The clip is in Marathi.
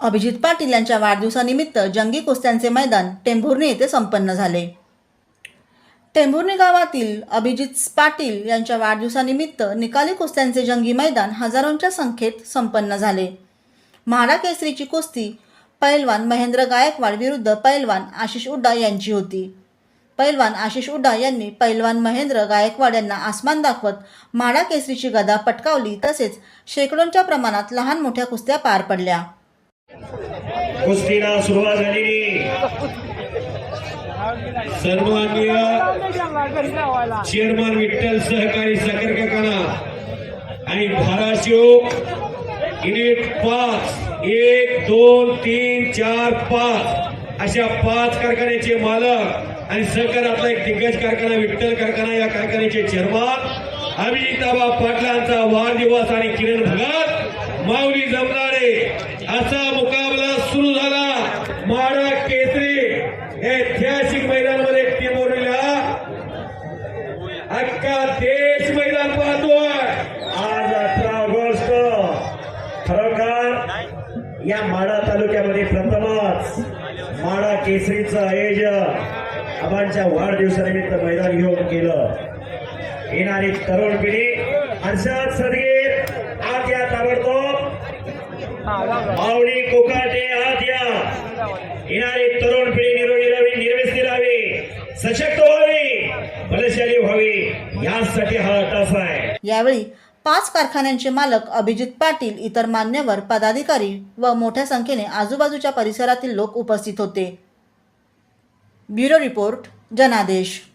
अभिजित पाटील यांच्या वाढदिवसानिमित्त जंगी कुस्त्यांचे मैदान टेंभुर्णी येथे संपन्न झाले. टेंभुर्णी गावातील अभिजित पाटील यांच्या वाढदिवसानिमित्त निकाली कुस्त्यांचे जंगी मैदान हजारोंच्या संख्येत संपन्न झाले. म्हाडा केसरीची कुस्ती पैलवान महेंद्र गायकवाड विरुद्ध पैलवान आशिष उड्डा यांची होती. पैलवान आशिष उड्डा यांनी पैलवान महेंद्र गायकवाड यांना आसमान दाखवत म्हाडा केसरीची गदा पटकावली तसेच शेकडोंच्या प्रमाणात लहान मोठ्या कुस्त्या पार पडल्या. कुस्तीला सुरुवात झालेली. सन्माननीय चेअरमन विठ्ठल सहकारी साखर कारखाना आणि धाराशिव युनिट पाच. एक दोन तीन चार पाच. अशा पाच कारखान्याचे मालक आणि सहकारातला एक दिग्गज कारखाना विठ्ठल कारखाना या कारखान्याचे चेअरमन अभिजिताबा पाटलांचा वाढदिवस आणि किरण भगत माऊली जमणारे असा मुकाबला सुरू झाला. माडा केसरी हे ऐतिहासिक मैदानामध्ये उरलेला अख्खा देश मैदान पाहतोय. आज अठरा ऑगस्ट. खरोखर या माडा तालुक्यामध्ये प्रथमच माडा केसरीचं आयोजन आबांच्या वाढदिवसानिमित्त मैदान घेऊन केलं. येणारी तरुण पिढी हर्षद सदगीर आज या मावळी कोकाटे आत या. येणारी तरुण पिढी निरोगी राहावी निर्व्यस्ती राहावी सशक्त व्हावी बलशाली व्हावी यासाठी हा तास आहे. यावेळी पाच कारखान्यांचे मालक अभिजित पाटील इतर मान्यवर पदाधिकारी व मोठ्या संख्येने आजूबाजूच्या परिसरातील लोक उपस्थित होते. ब्युरो रिपोर्ट जनादेश.